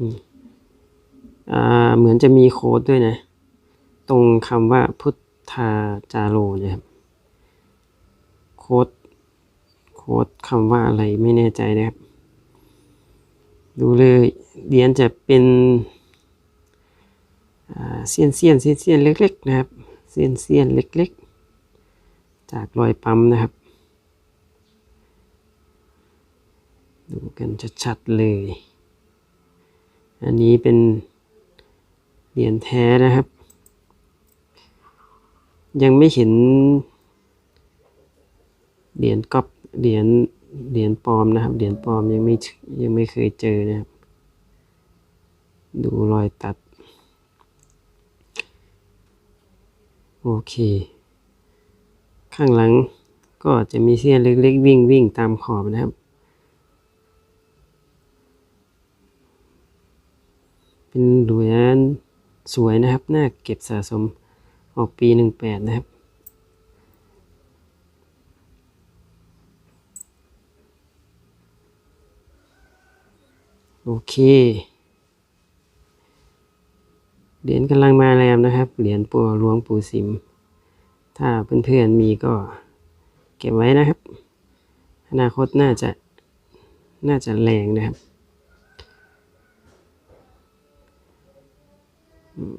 นี่อ่าเหมือนจะมีโค้ดด้วยนะ ตรงคำว่าพุทธาจาโรนะครับ โค้ดโค้ดคำว่าอะไรไม่แน่ใจนะครับ ดูเลยเหรียญจะเป็นเสี้ยนเสี้ยนเสี้ยนเสี้ยนเล็กๆนะครับ เสี้ยนเสี้ยนเล็กๆ จากรอยปั๊มนะครับ ดูกันชัดๆเลย อันนี้เป็นเหรียญแท้นะครับ ยังไม่เห็นเหรียญก๊อปเหรียญเหรียญปลอมนะครับเหรียญปลอมยังไม่ยังไม่เคยเจอนะครับ ดูรอยตัด โอเค ข้างหลังก็จะมีเส้นเล็กๆ วิ่งวิ่งตามขอบนะครับ เป็นหรียญสวยนะครับ น่าเก็บสะสมออกปีหนึ่งแปดนะครับ โอเค เหรียญกำลังมาแรงนะครับ เหรียญปัวหลวงปู่สิม ถ้าเพื่อนๆมีก็เก็บไว้นะครับ อนาคตน่าจะน่าจะแรงนะครับ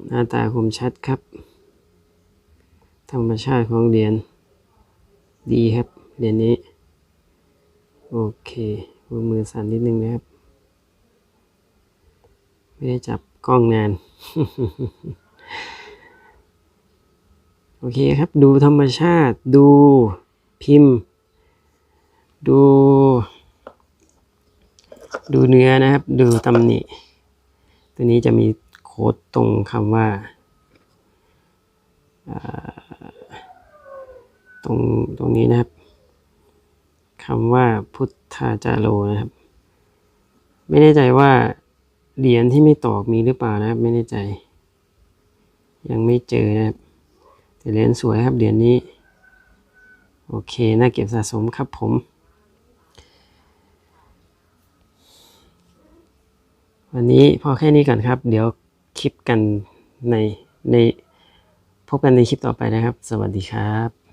หน้าตาคมชัดครับ ธรรมชาติของเหรียญดีครับ เหรียญนี้ โอเคมือสั่นนิดนึงนะครับ ไม่ได้จับกล้องนาน โอเคครับดูธรรมชาติดูพิมพ์ ดู ดูเนื้อนะครับ ดูตำหนิ ตัวนี้จะมี ค้ดตรงคำว่าอ่า ตรงตรงนี้นะครับคำว่าพุทธาจาโรนะครับ ไม่แน่ใจว่าเหรียญที่ไม่ตอกมีหรือเปล่านะครับ ไม่แน่ใจ ยังไม่เจอนะครับ แต่เหรียญสวยครับเหรียญนี้ โอเค น่าเก็บสะสมครับผมวันนี้พอแค่นี้ก่อนครับ เดี๋ยว คลิปกันในในพบกันในคลิปต่อไปนะครับ สวัสดีครับ